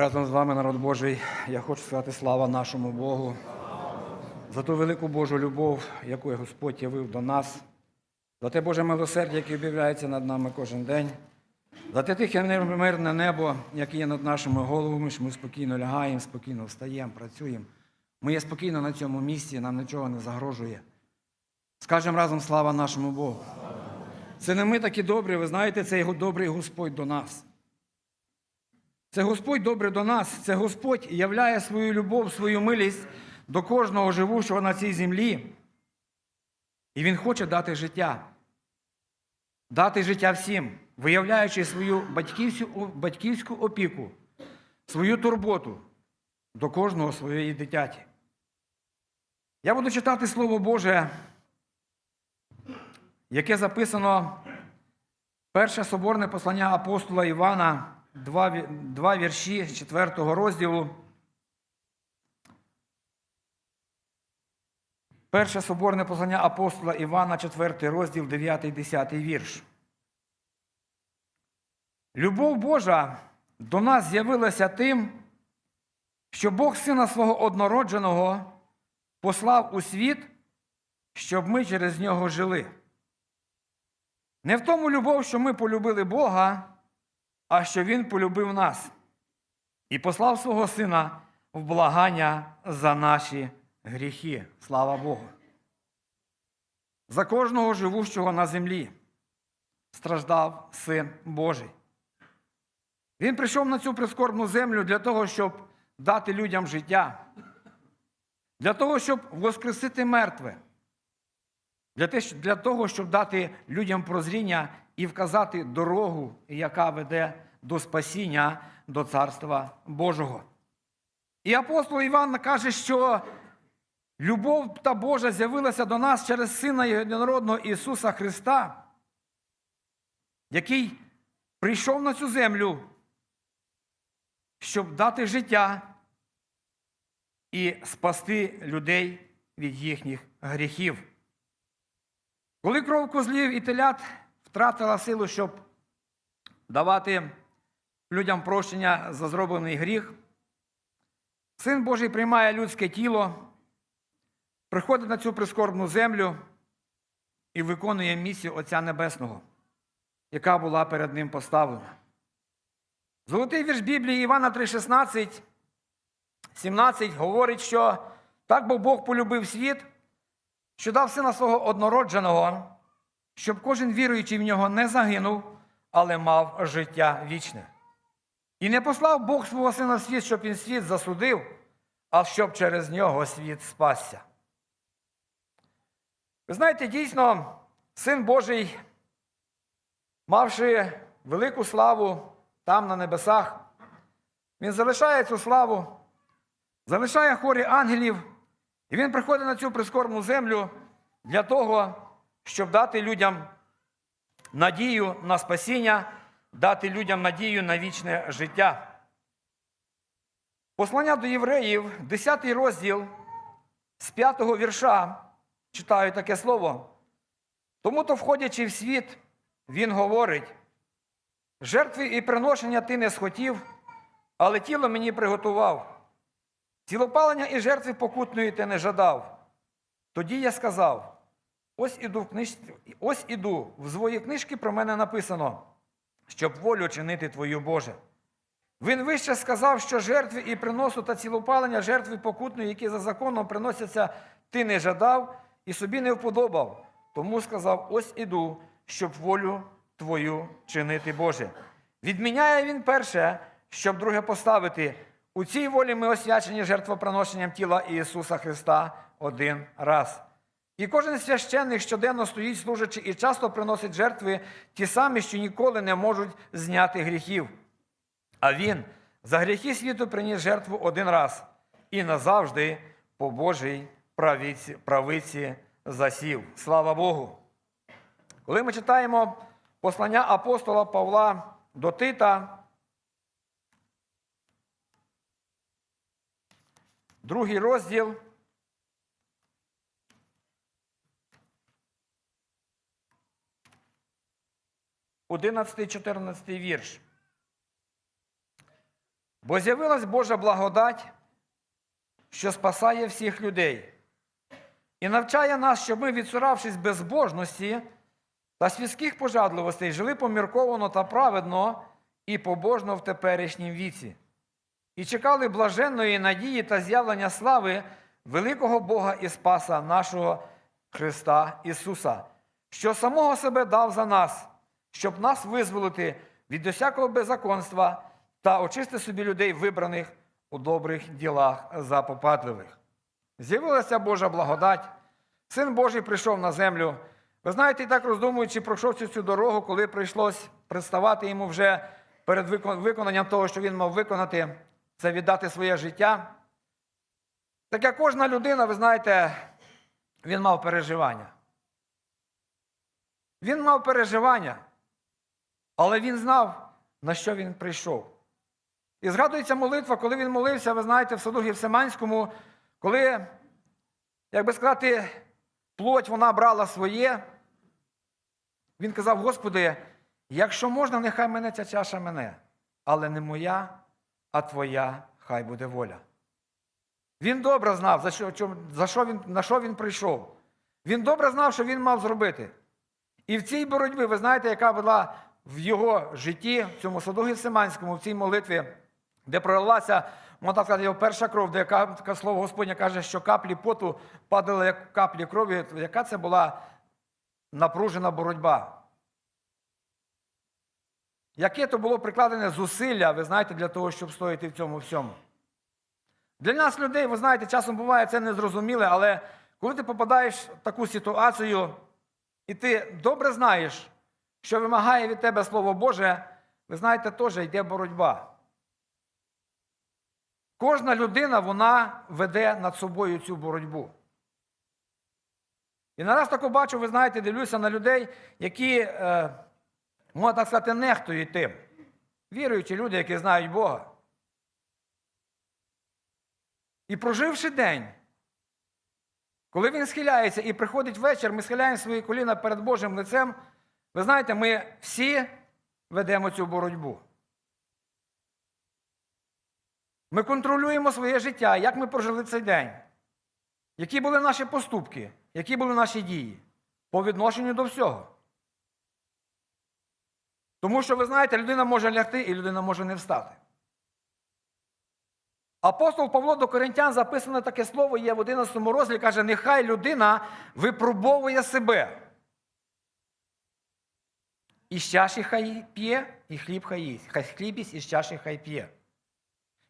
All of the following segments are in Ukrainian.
Разом з вами, народ Божий, я хочу сказати слава нашому Богу за ту велику Божу любов, яку Господь явив до нас, за те Боже милосердя, яке об'являється над нами кожен день, за те тихе мирне небо, яке є над нашими головами, що ми спокійно лягаємо, спокійно встаємо, працюємо. Ми є спокійно на цьому місці, нам нічого не загрожує. Скажемо разом слава нашому Богу. Це не ми такі добрі, ви знаєте, це його добрий Господь до нас. Це Господь добрий до нас, це Господь являє свою любов, свою милість до кожного живущого на цій землі. І Він хоче дати життя, дати життя всім, виявляючи свою батьківську опіку, свою турботу до кожного своєї дитяті. Я буду читати Слово Боже, яке записано перше соборне послання апостола Івана, два, два вірші 4 розділу. Перше соборне послання апостола Івана, 4 розділ, 9 10 вірш. Любов Божа до нас з'явилася тим, що Бог Сина свого однородженого послав у світ, щоб ми через нього жили. Не в тому любов, що ми полюбили Бога, а що Він полюбив нас і послав свого Сина в благання за наші гріхи. Слава Богу. За кожного живущого на землі страждав Син Божий. Він прийшов на цю прискорбну землю для того, щоб дати людям життя, для того, щоб воскресити мертве, для того, щоб дати людям прозріння і вказати дорогу, яка веде до спасіння, до Царства Божого. І апостол Іван каже, що любов та Божа з'явилася до нас через Сина Єдинородного Ісуса Христа, який прийшов на цю землю, щоб дати життя і спасти людей від їхніх гріхів. Коли кров козлів і телят втратила силу, щоб давати людям прощення за зроблений гріх, Син Божий приймає людське тіло, приходить на цю прискорбну землю і виконує місію Отця Небесного, яка була перед ним поставлена. Золотий вірш Біблії Івана 3,16, 17 говорить, що так бо Бог полюбив світ, що дав сина свого однородженого, щоб кожен віруючий в нього не загинув, але мав життя вічне. І не послав Бог свого сина в світ, щоб він світ засудив, а щоб через нього світ спасся. Ви знаєте, дійсно, син Божий, мавши велику славу там на небесах, він залишає цю славу, залишає хорі ангелів, і він приходить на цю прискорбну землю для того, щоб дати людям надію на спасіння, дати людям надію на вічне життя. Послання до євреїв, 10 розділ з 5 вірша, читаю таке слово. Тому то, входячи в світ, він говорить: жертви і приношення ти не схотів, але тіло мені приготував. Цілопалення і жертви покутної ти не жадав. Тоді я сказав: ось іду в книжці, ось іду, в свої книжки про мене написано, щоб волю чинити твою Боже. Він вище сказав, що жертви і приносу та цілопалення жертви покутної, які за законом приносяться, ти не жадав і собі не вподобав. Тому сказав: ось іду, щоб волю твою чинити Боже. Відміняє він перше, щоб друге поставити. У цій волі ми освячені жертвоприношенням тіла Ісуса Христа один раз. І кожен священник щоденно стоїть, служачи, і часто приносить жертви ті самі, що ніколи не можуть зняти гріхів. А він за гріхи світу приніс жертву один раз і назавжди по Божій правиці, правиці засів. Слава Богу! Коли ми читаємо послання апостола Павла до Тита, другий розділ. Одинадцятий, 14 вірш. Бо з'явилась Божа благодать, що спасає всіх людей, і навчає нас, щоб ми, відсуравшись безбожності та світських пожадливостей, жили помірковано та праведно і побожно в теперішнім віці, і чекали блаженної надії та з'явлення слави великого Бога і Спаса нашого Христа Ісуса, що самого себе дав за нас, щоб нас визволити від усякого беззаконства та очисти собі людей, вибраних у добрих ділах запопадливих. З'явилася Божа благодать, Син Божий прийшов на землю. Ви знаєте, і так роздумуючи, пройшов цю цю дорогу, коли прийшлось представати йому вже перед виконанням того, що він мав виконати, це віддати своє життя. Так як кожна людина, ви знаєте, він мав переживання. Він мав переживання, але він знав, на що він прийшов. І згадується молитва, коли він молився, ви знаєте, в саду Гівсиманському, коли, як би сказати, плоть вона брала своє. Він казав: Господи, якщо можна, нехай мене ця чаша мене, але не моя, а твоя хай буде воля. Він добре знав, за що, за що він, на що він прийшов. Він добре знав, що він мав зробити. І в цій боротьбі, ви знаєте, яка була в його житті, в цьому саду Гефсиманському, в цій молитві, де пролилася, можна сказати, його перша кров, де яка, слово Господнє каже, що каплі поту падали як каплі крові. Яка це була напружена боротьба? Яке то було прикладене зусилля, ви знаєте, для того, щоб стояти в цьому всьому? Для нас, людей, ви знаєте, часом буває це незрозуміле, але коли ти попадаєш в таку ситуацію, і ти добре знаєш, що вимагає від тебе Слово Боже, ви знаєте, теж йде боротьба. Кожна людина вона веде над собою цю боротьбу. І нараз таку бачу, ви знаєте, дивлюся на людей, які, е, можна так сказати, нехтують тим. Віруючі люди, які знають Бога. І проживши день, коли він схиляється і приходить вечір, ми схиляємо свої коліна перед Божим лицем, ви знаєте, ми всі ведемо цю боротьбу. Ми контролюємо своє життя, як ми прожили цей день, які були наші поступки, які були наші дії по відношенню до всього. Тому що, ви знаєте, людина може лягти і людина може не встати. Апостол Павло до Коринтян записане таке слово є в 11 розділі, каже, нехай людина випробовує себе. І з чаші хай п'є, і хліб хай їсть. Хай хліб їсть, і з чаші хай п'є.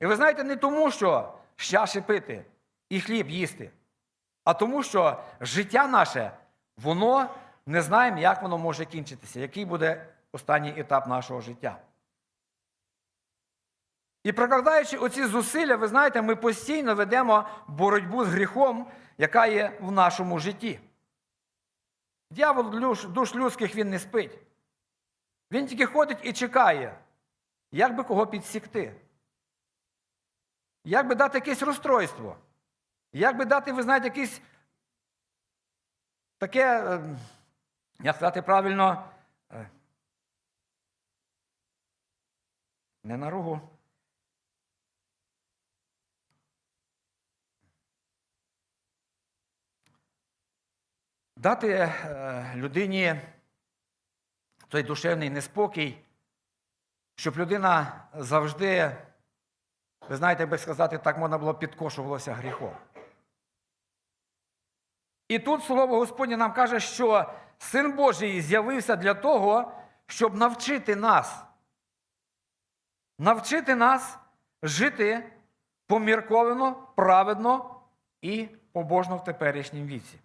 І ви знаєте, не тому, що з чаші пити і хліб їсти, а тому, що життя наше, воно не знаємо, як воно може кінчитися, який буде останній етап нашого життя. І прикладаючи оці зусилля, ви знаєте, ми постійно ведемо боротьбу з гріхом, яка є в нашому житті. Дьявол душ людських він не спить. Він тільки ходить і чекає, як би кого підсікти. Як би дати якесь розстройство. Як би дати, ви знаєте, якесь таке, е, як сказати правильно, е, не наругу. Дати е, людині той душевний неспокій, щоб людина завжди, ви знаєте, би сказати, так можна було підкошувалося гріхом. І тут слово Господнє нам каже, що Син Божий з'явився для того, щоб навчити нас. Навчити нас жити помірковано, праведно і побожно в теперішнім віці.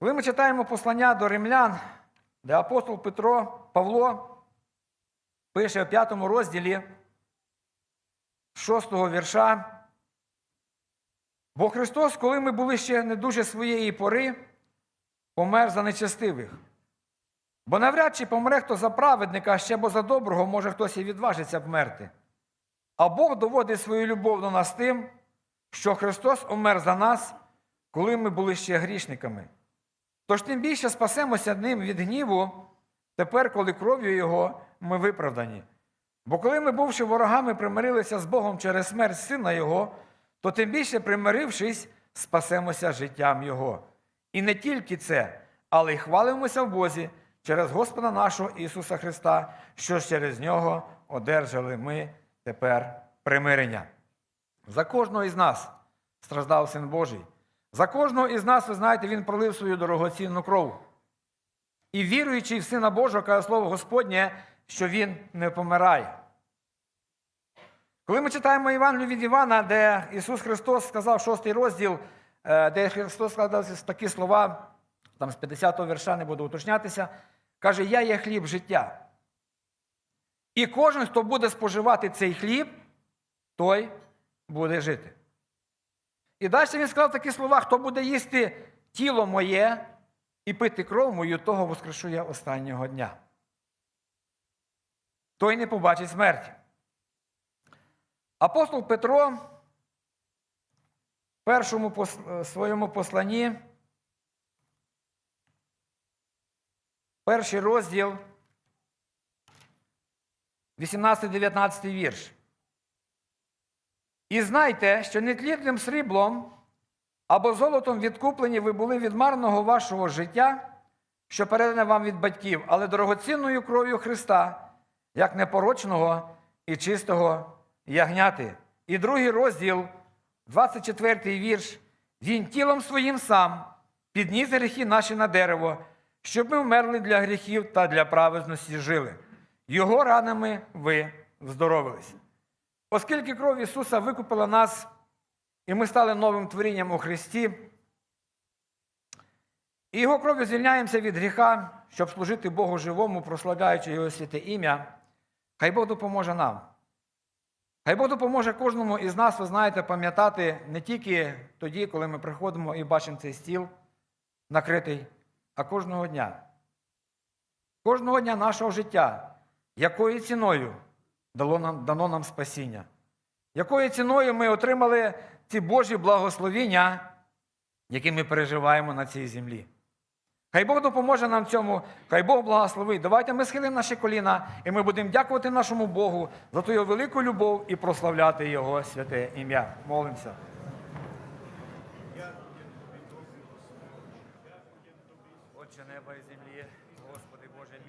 Коли ми читаємо послання до римлян, де апостол Петро Павло пише в п'ятому розділі шостого вірша, Бо Христос, коли ми були ще не дуже своєї пори, помер за нечестивих. Бо навряд чи помре хто за праведника, ще бо за доброго може хтось і відважиться вмерти. А Бог доводить свою любов до нас тим, що Христос умер за нас, коли ми були ще грішниками. Тож тим більше спасемося ним від гніву, тепер, коли кров'ю Його ми виправдані. Бо коли ми, бувши ворогами, примирилися з Богом через смерть Сина Його, то тим більше, примирившись, спасемося життям Його. І не тільки це, але й хвалимося в Бозі через Господа нашого Ісуса Христа, що через Нього одержали ми тепер примирення. За кожного із нас страждав Син Божий. За кожного із нас, ви знаєте, Він пролив свою дорогоцінну кров. І віруючи в Сина Божого, каже слово Господнє, що Він не помирає. Коли ми читаємо Євангелію від Івана, де Ісус Христос сказав шостий розділ, е, де Христос сказав такі слова, там з 50-го вірша не буду уточнятися, каже: Я є хліб життя. І кожен, хто буде споживати цей хліб, той буде жити. І далі він сказав такі слова: хто буде їсти тіло моє і пити кров мою, того воскрешу я останнього дня. Той не побачить смерті. Апостол Петро в першому е, своєму посланні, перший розділ, 18-19 вірш. І знайте, що нетлітним сріблом або золотом відкуплені ви були від марного вашого життя, що передане вам від батьків, але дорогоцінною кров'ю Христа, як непорочного і чистого ягняти. І другий розділ, 24 вірш. Він тілом своїм сам підніс гріхи наші на дерево, щоб ми вмерли для гріхів та для праведності жили. Його ранами ви здоровились. Оскільки кров Ісуса викупила нас, і ми стали новим творінням у Христі, і Його кров'ю звільняємося від гріха, щоб служити Богу живому, прославляючи Його святе ім'я, хай Бог допоможе нам. Хай Бог допоможе кожному із нас, ви знаєте, пам'ятати не тільки тоді, коли ми приходимо і бачимо цей стіл накритий, а кожного дня. Кожного дня нашого життя, якою ціною дало нам, дано нам спасіння, якою ціною ми отримали ці Божі благословіння, які ми переживаємо на цій землі. Хай Бог допоможе нам цьому, хай Бог благословить. Давайте ми схилимо наші коліна, і ми будемо дякувати нашому Богу за ту його велику любов і прославляти Його святе ім'я. Молимося.